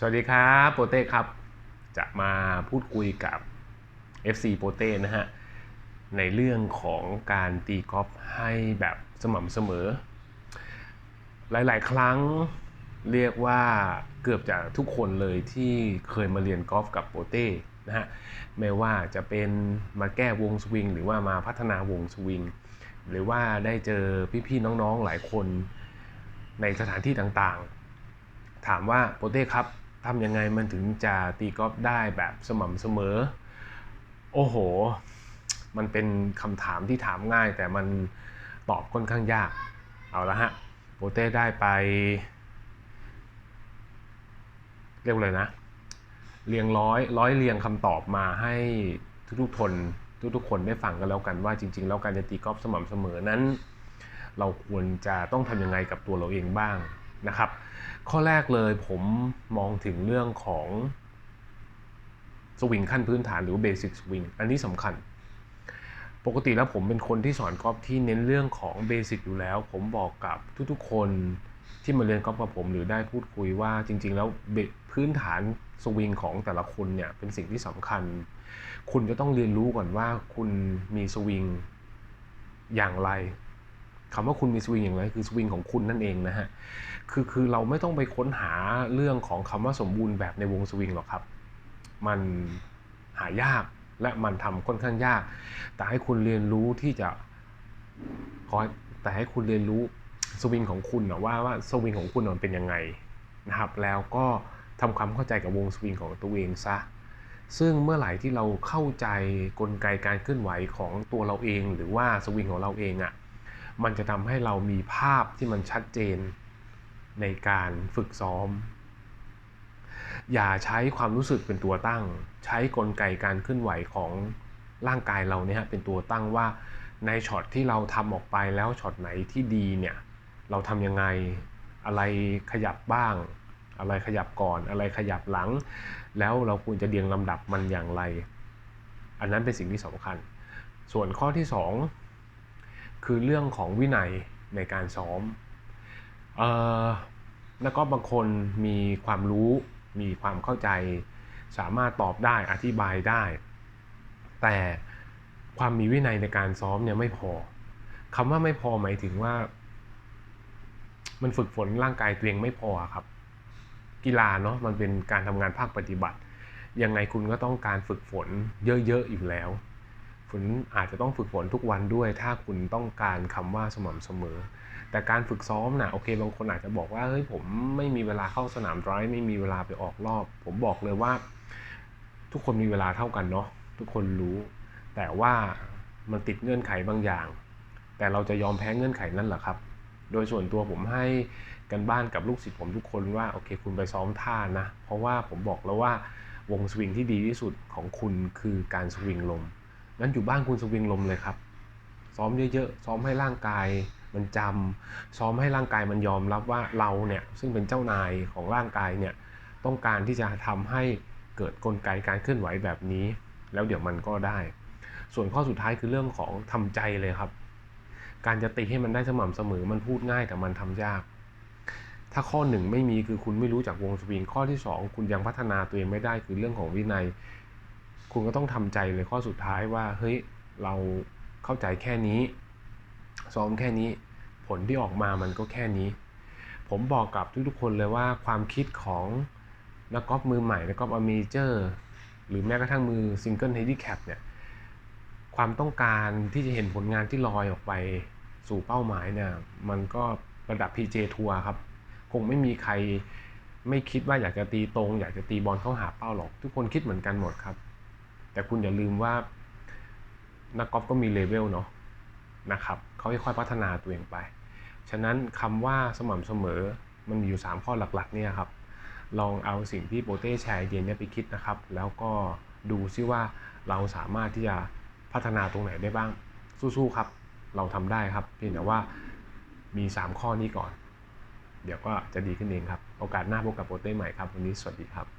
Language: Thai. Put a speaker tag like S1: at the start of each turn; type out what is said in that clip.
S1: สวัสดีครับโปเต้ครับ จะมาพูดคุยกับ FC โปเต้นะฮะ ในเรื่องของการตีกอล์ฟให้แบบสม่ำเสมอ หลายๆ ครั้งเรียกว่าเกือบจะทุกคนเลยที่เคยมาเรียนกอล์ฟกับโปเต้นะฮะ ไม่ว่าจะเป็นมาแก้วงสวิง หรือว่ามาพัฒนาวงสวิง หรือว่าได้เจอพี่ๆน้องๆหลายคนในสถานที่ต่างๆ ถามว่าโปเต้ครับ ทำยังไงมันถึงจะตีกอล์ฟได้แบบสม่ำเสมอ โอ้โห มันเป็นคำถามที่ถามง่าย แต่มันตอบค่อนข้างยาก เอาละฮะโปเต้ได้ไป เรียกเลยนะ เรียงร้อยร้อยเรียงคำตอบมาให้ทุกๆคนทุกๆคนได้ฟังกันแล้วกันว่าจริง ๆ แล้วการจะตีกอล์ฟสม่ำเสมอนั้น เราควรจะต้องทำยังไงกับตัวเราเองบ้าง นะครับ ข้อแรกเลยผมมองถึงเรื่องของสวิงขั้นพื้นฐานหรือเบสิกสวิงอันนี้สำคัญ ปกติแล้วผมเป็นคนที่สอนกอล์ฟที่เน้นเรื่องของเบสิกอยู่แล้ว ผมบอกกับทุกๆ คนที่มาเรียนกอล์ฟกับผมหรือได้พูดคุยว่าจริง ๆ แล้วพื้นฐานสวิงของแต่ละคนเนี่ยเป็นสิ่งที่สำคัญ คุณจะต้องเรียนรู้ก่อนว่าคุณมีสวิงอย่างไร คำว่าคุณมีสวิงอย่างไรคือสวิงของคุณนั่นเองนะฮะคือคือเราไม่ต้องไปค้นหาเรื่องของคำว่าสมบูรณ์แบบในวงสวิงหรอกครับ มันหายากและมันทำค่อนข้างยาก แต่ให้คุณเรียนรู้ที่จะขอแต่ให้คุณเรียนรู้สวิงของคุณนะว่าว่าสวิงของคุณมันเป็นยังไงนะครับ แล้วก็ทำความเข้าใจกับวงสวิงของตัวเองซะซึ่งเมื่อไหร่ที่เราเข้าใจกลไกการเคลื่อนไหวของตัวเราเอง หรือว่าสวิงของเราเองอะ่ะ มันจะทำให้เรามีภาพที่มันชัดเจนในการฝึกซ้อม อย่าใช้ความรู้สึกเป็นตัวตั้ง ใช้กลไกการเคลื่อนไหวของร่างกายเราเนี่ยเป็นตัวตั้งว่าในช็อตที่เราทำออกไปแล้วช็อตไหนที่ดีเนี่ยเราทำยังไงอะไรขยับบ้าง อะไรขยับก่อน อะไรขยับหลัง แล้วเราควรจะเรียงลำดับมันอย่างไร อันนั้นเป็นสิ่งที่สำคัญ ส่วนข้อที่ 2 คือเรื่องของวินัยในการซ้อมออแล้วก็บางคนมีความรู้มีความเข้าใจ สามารถตอบได้อธิบายได้ แต่ความมีวินัยในการซ้อมเนี่ยไม่พอคำว่าไม่พอหมายถึงว่า มันฝึกฝนร่างกายตัวเองไม่พอครับ กีฬาเนาะมันเป็นการทำงานภาคปฏิบัติ ยังไงคุณก็ต้องการฝึกฝนเยอะๆอยู่แล้ว ฝนอาจจะต้องฝึกฝนทุกวันด้วย ถ้าคุณต้องการคำว่าสม่ำเสมอ แต่การฝึกซ้อมนะโอเค บางคนอาจจะบอกว่าเฮ้ยผมไม่มีเวลาเข้าสนามร้อยไม่มีเวลาไปออกรอบ ผมบอกเลยว่า ทุกคนมีเวลาเท่ากันเนาะทุกคนรู้ แต่ว่ามันติดเงื่อนไขบางอย่าง แต่เราจะยอมแพ้เงื่อนไขนั่นเหรอครับ โดยส่วนตัวผมให้กันบ้านกับลูกศิษย์ผมทุกคนว่าโอเคคุณไปซ้อมท่านะ เพราะว่าผมบอกแล้วว่าวงสวิงที่ดีที่สุดของคุณคือการสวิงลม งั้นอยู่บ้านคุณสวิงลมเลยครับ ซ้อมเยอะๆ ซ้อมให้ร่างกายมันจำซ้อมให้ร่างกายมันยอมรับว่าเราเนี่ยซึ่งเป็นเจ้านายของร่างกายเนี่ยต้องการที่จะทำให้เกิดกลไกการเคลื่อนไหวแบบนี้ แล้วเดี๋ยวมันก็ได้ ส่วนข้อสุดท้ายคือเรื่องของทำใจเลยครับ การจะตีให้มันได้สม่ำเสมอมันพูดง่ายแต่มันทำยาก ถ้าข้อหนึ่งไม่มีคือคุณไม่รู้จักวงสวิงข้อที่ 2 คุณยังพัฒนาตัวเองไม่ได้คือเรื่องของวินัย คุณก็ต้องทำใจเลยข้อสุดท้ายว่าเฮ้ยเราเข้าใจแค่นี้ซ้อมแค่นี้ผลที่ออกมามันก็แค่นี้ ผมบอกกับทุกๆคนเลยว่าความคิดของนักกอล์ฟมือใหม่นักกอล์ฟอเมเจอร์หรือแม้กระทั่งมือซิงเกิลเฮดดี้แคปเนี่ยความต้องการที่จะเห็นผลงานที่ลอยออกไปสู่เป้าหมายเนี่ยมันก็ระดับ PJ ทัวร์ครับ คงไม่มีใครไม่คิดว่าอยากจะตีตรง อยากจะตีบอลเข้าหาเป้าหรอก ทุกคนคิดเหมือนกันหมดครับ แต่คุณอย่าลืมว่านักกอล์ฟก็มีเลเวลเนาะนะครับเขาค่อยๆพัฒนาตัวเองไป ฉะนั้นคำว่าสม่ำเสมอมันมีอยู่ 3 ข้อหลักๆเนี่ยครับลองเอาสิ่งที่โปเต้แชร์เย็นนี้ไปคิดนะครับ แล้วก็ดูซิว่าเราสามารถที่จะพัฒนาตรงไหนได้บ้าง สู้ๆครับ เราทำได้ครับเพียงแต่ว่ามี 3 ข้อนี้ก่อน เดี๋ยวก็จะดีขึ้นเองครับ โอกาสหน้าพบกับโปเต้ใหม่ครับ วันนี้สวัสดีครับ